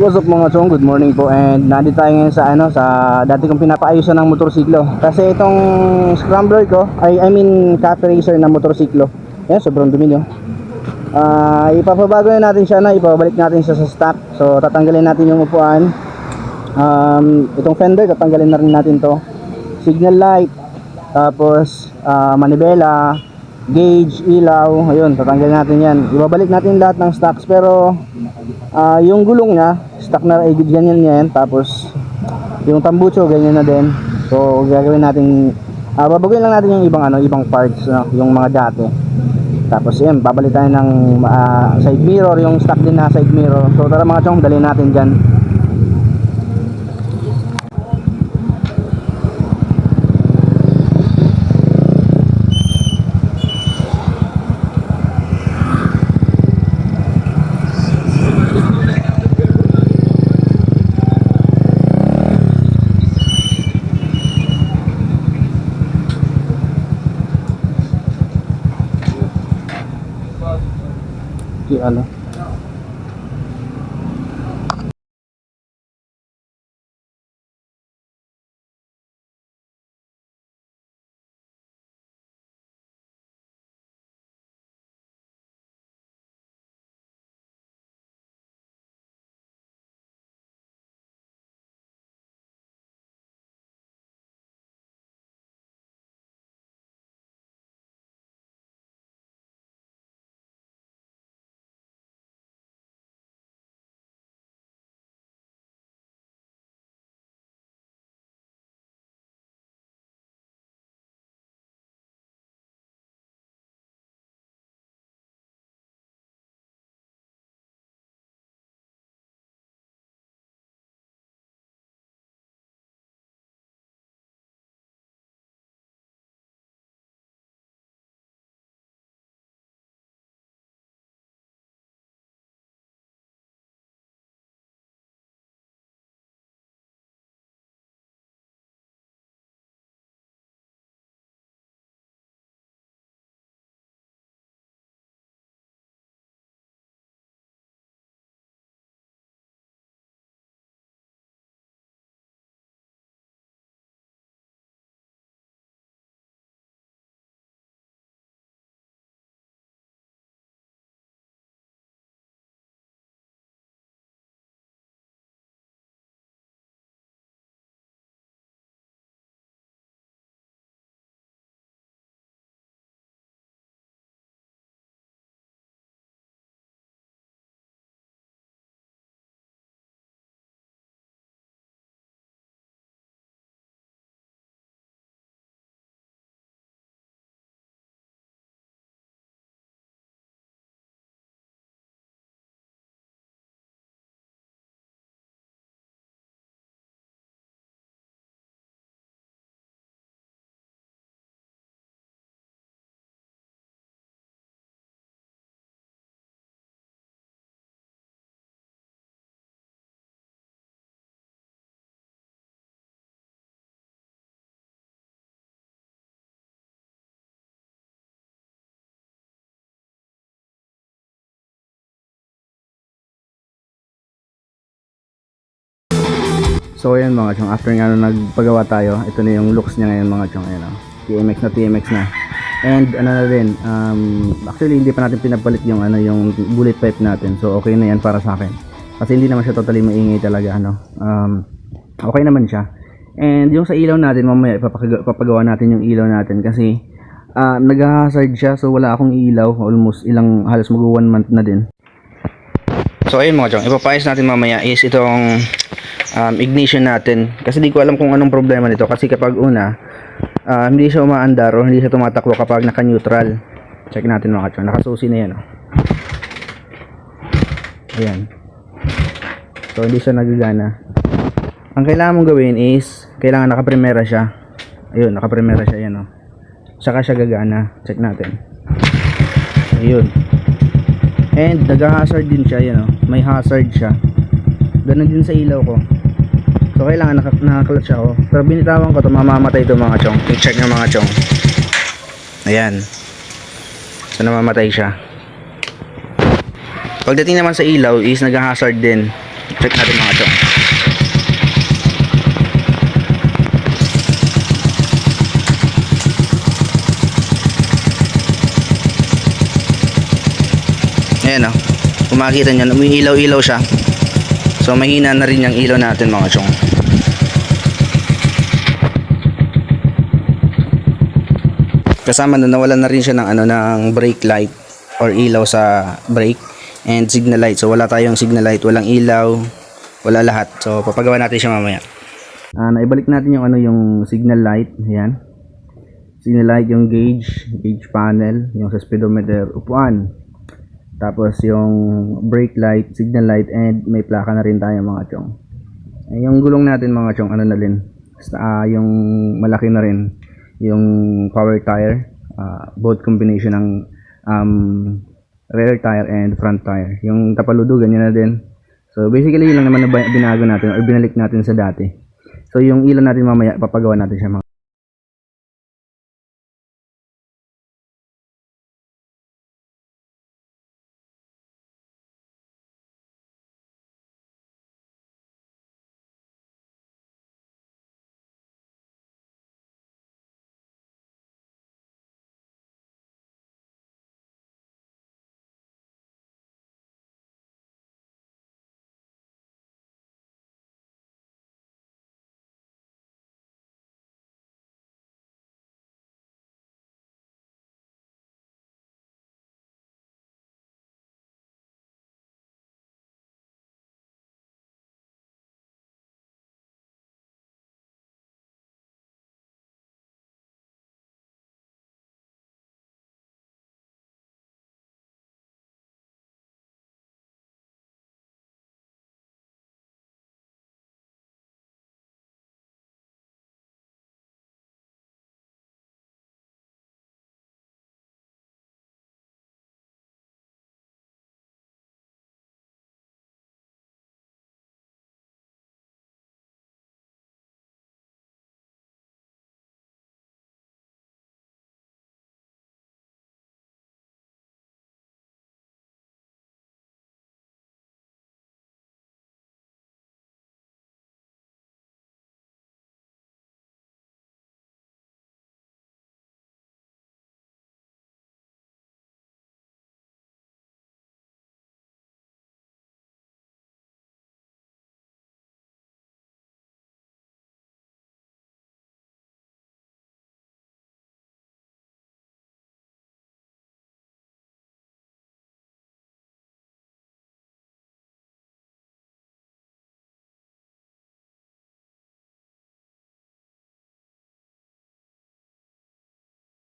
What's up mga chong? Good morning po and nandito tayo ngayon sa ano sa dati kong pinapaayusan ng motorsiklo. Kasi itong scrambler ko, ay I mean cafe racer na motorsiklo. Yan, sobrang dumi nyo. Ah, ipapabago na natin siya na, ipabalik natin siya sa stock. So tatanggalin natin yung upuan. Um, itong fender, tatanggalin na rin natin to. Signal light, tapos ah, manibela, gauge, ilaw, ayun, tatanggalin natin yan. Ibabalik natin lahat ng stocks pero Ah, yung gulong niya, stock na eh, ganyan yan. Tapos, yung tambucho, ganyan na din. So, gagawin natin, ah, babaguhin lang natin yung ibang ano, ibang parts, no? yung mga dati. Tapos, yan, babalik tayo ng ah, side mirror, yung stock din na side mirror. So, tara mga chong, dalhin natin dyan. Ano? So ayan mga chong, after nga nung nagpagawa tayo, ito na yung looks niya ngayon mga chong. Ayan, oh. TMX na TMX na. And ano na din, um, actually hindi pa natin pinapalit yung ano yung bullet pipe natin. So okay na yan para sa akin. Kasi hindi naman siya totally maingay talaga ano. Um, okay naman siya. And yung sa ilaw natin, mamaya ipapagawa, natin yung ilaw natin kasi uh, nag-hazard siya so wala akong ilaw almost ilang halos mag one month na din. So ayun mga chong, ipapayos natin mamaya is itong um, ignition natin. Kasi di ko alam kung anong problema nito. Kasi kapag una ah, hindi siya umaandar o hindi siya tumatakbo kapag naka-neutral. Check natin mga chong nakasusi na yan oh. ayan. So hindi siya nagagana. Ang kailangan mong gawin is kailangan nakaprimera siya. Ayun nakaprimera siya yan oh. saka siya gagana. Check natin. Ayun. And nag-hazard din siya yan oh. may hazard siya. Ganun din sa ilaw ko so kailangan naka, naka-clutch ako pero binitawan ko to mamamatay to mga chong check nyo mga chong ayan so namamatay siya pagdating naman sa ilaw is nag-hazard din Check natin mga chong. Ayan o. Kung makikita nyo, umiilaw-ilaw siya. So mahina na rin yung ilaw natin mga chong. Kasama na nawalan na rin siya ng ano ng brake light or ilaw sa brake and signal light. So wala tayong signal light, walang ilaw, wala lahat. So papagawa natin siya mamaya. Ah, naibalik natin yung ano yung signal light, ayan. Signal light yung gauge, gauge panel, yung sa speedometer upuan. Tapos yung brake light, signal light and may plaka na rin tayo mga chong. Yung gulong natin mga chong ano na rin. Ah, yung malaki na rin yung power tire, ah, both combination ng um, rear tire and front tire. Yung tapaludo ganyan na din. So basically yun lang naman na binago natin or binalik natin sa dati. So yung ilaw natin mamaya papagawa natin siya mga